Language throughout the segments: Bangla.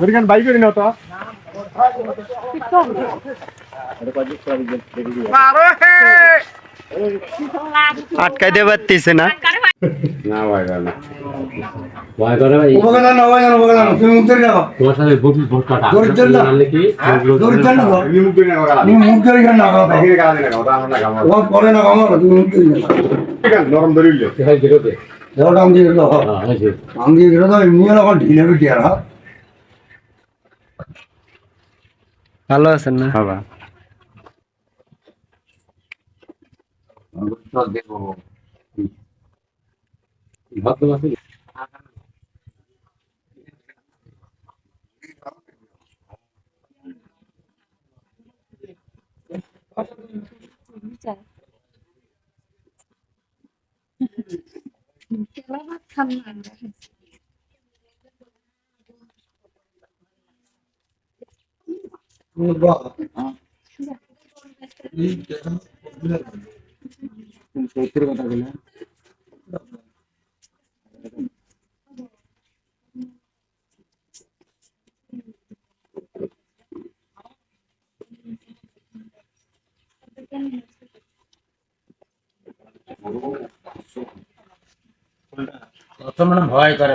ওইখানে বাইক করি না তো আটকাইতে পারতেছে না। না ভাই না ভয় করে ভাই। উপকার না হয় না উপকার না। তুমি মুখ ধরে রাখো। তোমার সাথে ভোট ভোট কাটা দৌড় চল না। নাহলে কি দৌড় চল না গো। এমনি মুখ করি না ওরা তুমি মুখ ধরে কেন না খাও বাইকের গাড়ি না ওটা আমরা গামা ও পরে না খাও তুমি মুখ ধরে রাখো। ঠিক আছে নরম ধরিলে হয় বিরোধে দেখো আম দিয়ে গেলো হ্যাঁ হয়েছে আম দিয়ে গেলো তো এমনি এখন ঢিলে পিটি আর হ্যাঁ ভালো আছেন না ভদ্র আছে ভয় করে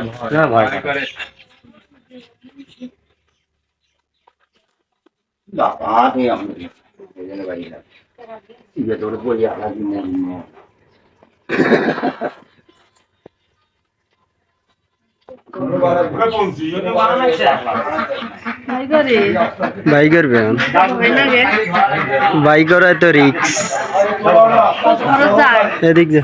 বাই করবে বাই করায় তো রিক্স এদিক যা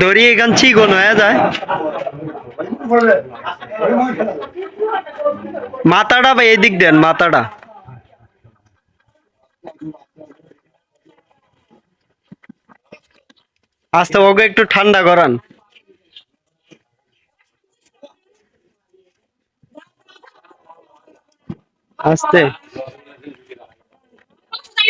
দড়ি এখান চিকন হয়ে যায়। মাথাটা ভাই এদিক দেন, মাথাটা। আস্তে ওকে একটু ঠান্ডা করান। আস্তে নামে নাকি ওইরকম করে তুমি কত করে তিনজন করে তুমি থাকতে হ্যাঁ ওইখানে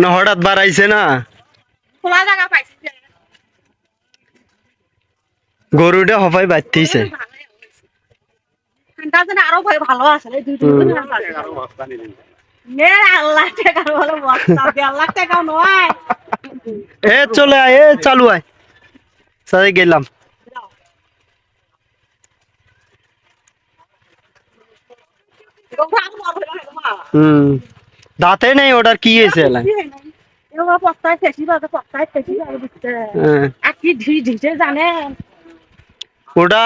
না হঠাৎ বাড়াইছে না? খোলা জায়গা পাইছি গরুটা হফাই বাড়তেছে। আরও ভয় ভালো আছে এ চলে আয় এ চালু আয়। সাথে গেলাম। হুম। দাঁতে নেই ওটার কি হয়েছে? হ্যাঁ, ওটা